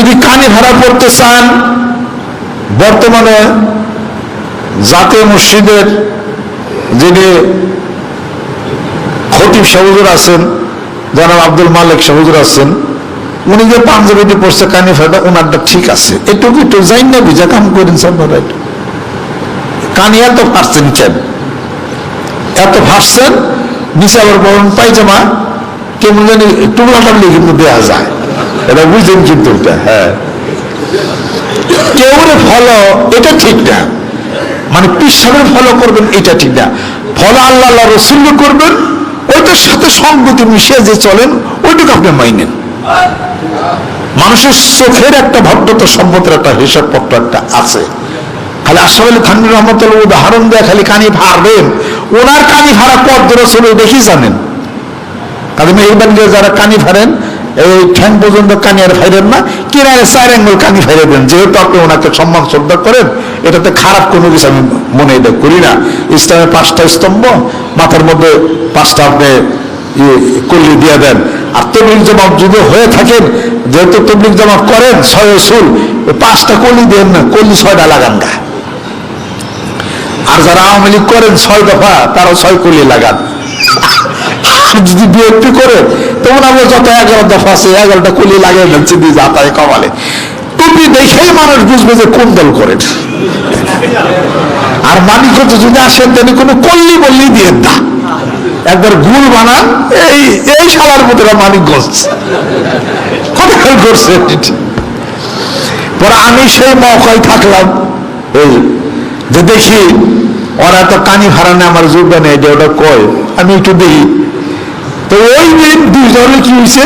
যদি কানে ভাড়া পড়তে চান, বর্তমানে জাতীয় মসজিদের যিনি খতিব সাহুজুর আছেন, জনাব আব্দুল মালিক সাহুজুর আছেন, উনি যে পাঞ্জাবিটি পড়ছে কানে ভাড়াটা ওনারটা ঠিক আছে। এটুকু একটু যাই না ভিজা কাম করেন একটু কানে এত ফাঁসছেন কেন এত ফাঁসছেন নিচে আবার বরং পায়জামা, কেমন জানি টানলে কিন্তু দেওয়া যায়। এটা কিন্তু হ্যাঁ। ফলো, এটা ঠিক না। মানে ফলো করবেন, এটা ঠিক না। আল্লাহ রসুল্ল করবেন, ওইটার সাথে সঙ্গতি মিশিয়ে যে চলেন আপনি মাইনেন। মানুষের চোখের একটা ভদ্রতা, সম্মতের একটা হিসাব পত্র একটা আছে। খালি আশরাফ আলী থানবির রহমতুল্লাহ উদাহরণ দেয়, খালি কানি ভাড়বেন ওনার কানি ভাড়া পদ্ম রসুল দেখি জানেন। কারণ এই যারা কানি ফাড়েন এই ঠ্যাং পর্যন্ত কানি আর ফাইরেন না, কিনারে চার অ্যাঙ্গল কানি ফাইরে দেন। যেহেতু আপনি ওনাকে সম্মান, শ্রদ্ধা করেন, এটাতে খারাপ কোনো কিছু আমি মনে করি না। ইসলামের পাঁচটা স্তম্ভ, মাথার মধ্যে পাঁচটা আপনি কল্লি দিয়ে দেন। আর তবলিক জমাত যদি হয়ে থাকেন, যেহেতু তবলিক জমাত করেন, ছয় সুর পাঁচটা কলি দেন না কলি ছয়টা লাগান গা। আর যারা আওয়ামী লীগ করেন, ছয় দফা তারা ছয় কলি লাগান। যদি বিএনপি করে, তখন আমরা যত এগারো দফা আছে, এগারোটা কলি চিন্তি যাতায় কমালে টুপি দেখেই মানুষ বুঝবে যে কোন দল করেন আর যদি আসেন তিনি কোনো কল্লি বললি দিয়ে না। একবার গুল বানান, এই এই শালার মতো মানিকগঞ্জ কোথায় করছে পরে আমি সেই মৌকায় থাকলাম। এই যে দেখি ওরা তো কানি ভাড়া নেই আমার জুটবে নেই যে ওটা কয়? আমি একটু দেখি। তো ওই দিন দুজনে কি হয়েছে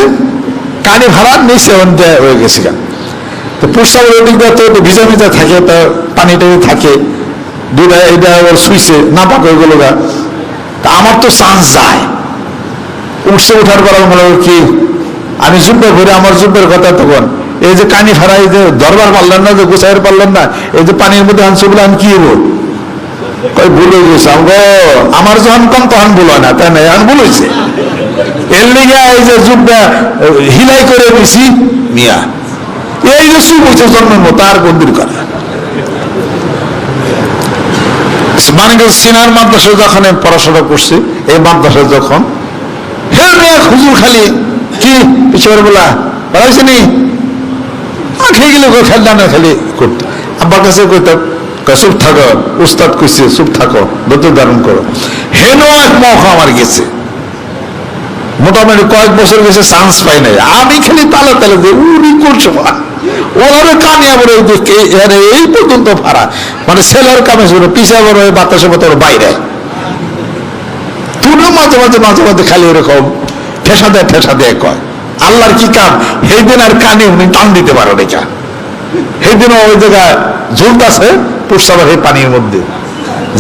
কানি ভাড়া নিচে হয়ে গেছে। তো প্রস্তাবের ওদিকটা তো ভিজা ভিজা থাকে, তো পানি টানি থাকে দুটা এটা ওর সুইছে না পাক হয়ে গেল গা। তা আমার তো চান্স যায়। উঠছে, উঠার পর বললাম কি, আমি জুব্বে ঘুরে আমার জুব্বের কথা তখন, এই যে কানি ফাড়া এই যে দরবার পারলেন না, যে গুছাইয়ের পারলেন না, এই যে পানির মধ্যে আনছে বলে আমি কি হব কই ভুলে গেছে? আমার যখন কম তখন ভুল হয় না তাই না এখন ভুল হয়েছে। এর লিগে এই যে যুগটা হিলাই করে নিছি মিয়া। এই যে সুখ হয়েছে জন্মের মতো আর বন্দির করা মানিকগঞ্জ সিনার মাদ্রাসায় যখন পড়াশোনা করছি এই মাদ্রাসায় যখন হে মেয়ে খুজুর খালি কি পিছিয়ে বলা পড়াইছে নি? খেয়ে গেলে খেলনা না খালি করতো। আব্বার কাছে কইতাম কয়, চুপ থাকো, উস্তাদ কইছে, চুপ থাকো ধৈর্য ধারণ করো। হেন এক মৌকা আমার গেছে। মোটামুটি কয়েক বছর গেছে চান্স পাই নাই। আমি খালি তালে তালে দিই উনি করছ কামিয়া বলে এখানে এই পর্যন্ত ফাড়া মানে ছেলের কামে ছিল পিছা বড় হয়ে বাতাসে মতো বাইরে। তুমিও মাঝে মাঝে মাঝে মাঝে খালি এরকম ঠেসা দেয় ঠেসা দেয় কয়। আল্লাহর কি কাম? সেই দিন আর কানে উনি টান দিতে পারো রেখা সেই দিনও ওই জায়গায় ঝুলতাছে। প্রস্তাবের সেই পানির মধ্যে।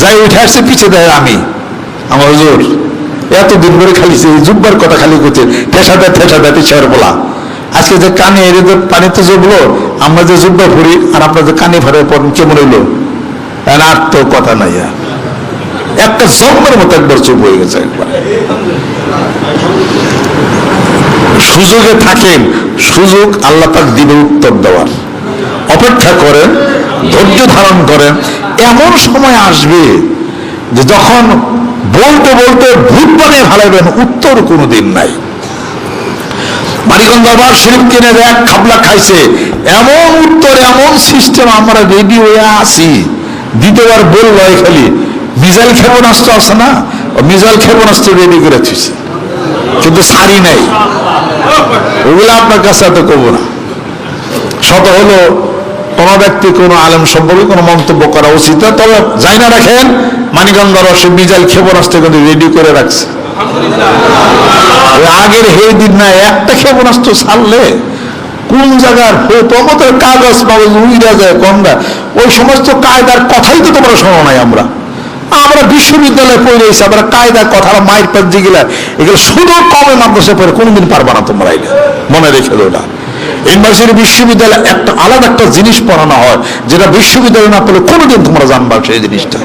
যাই উঠে আসছে পিছিয়ে দেয় আমি। আমার জোর এতদিন ধরে খালি সেই জুব্বার কথা খালি করছে ঠেসা দেয় ঠেসা দেয় পিছিয়ে বলা। আজকে যে কানে এর পানিতে জুবলো, আমরা যে জুব্বা ফুরি আর আপনার যে কানে ভরে পড়েন কেমন হইল আর তো কথা নাই একটা জম্মের মতো একবার চুপ হয়ে গেছে একবার। সুযোগে থাকেন, সুযোগ আল্লাহ পাক দিবে উত্তর দেওয়ার। অপেক্ষা করেন, ধৈর্য ধারণ করেন। এমন সময় আসবে যে যখন বলতে বলতে ভূত বানিয়ে হারাবেন উত্তর কোনো দিন নাই। মানিকগঞ্জ দরবার শরীফ কিনে এক খাবলা খাইছে। এমন উত্তর, এমন সিস্টেম আমরা রেডি হয়ে আছি। দ্বিতীয়বার বলল খালি, মিজাইল ক্ষেপণাস্ত্র আছে না? মিজাইল ক্ষেপণাস্ত্র রেডি করে থুইছে। কিন্তু সারি নাই। ওগুলো আপনার কাছে এত করব না। শত হলো কোন ব্যক্তি কোন আলেম সম্পর্কে কোনো মন্তব্য করা উচিত না। তবে যাই না রাখেন, মানিকগঞ্জ সে মিজাইল ক্ষেপণাস্ত্র কিন্তু রেডি করে রাখছে। আগের হে দিন না একটা ক্ষেপণাস্ত্র ছাড়লে কোন জায়গার তোমাদের কাগজ মাগজ উইরা যায় কমরা ওই সমস্ত কায়দার কথাই তো তোমরা শোনো নাই আমরা। আমরা বিশ্ববিদ্যালয়ে পড়েছি আমরা কায়দার কথা মায়ের পাত যেগুলা এগুলো শুধু কমে মাদ্রাসা পড়ে কোনোদিন পারবা না তোমরা এটা মনে রেখে না ইউনিভার্সিটি বিশ্ববিদ্যালয়ে একটা আলাদা একটা জিনিস পড়ানো হয়, যেটা বিশ্ববিদ্যালয় না পড়লে কোনোদিন তোমরা জানবা সেই জিনিসটা।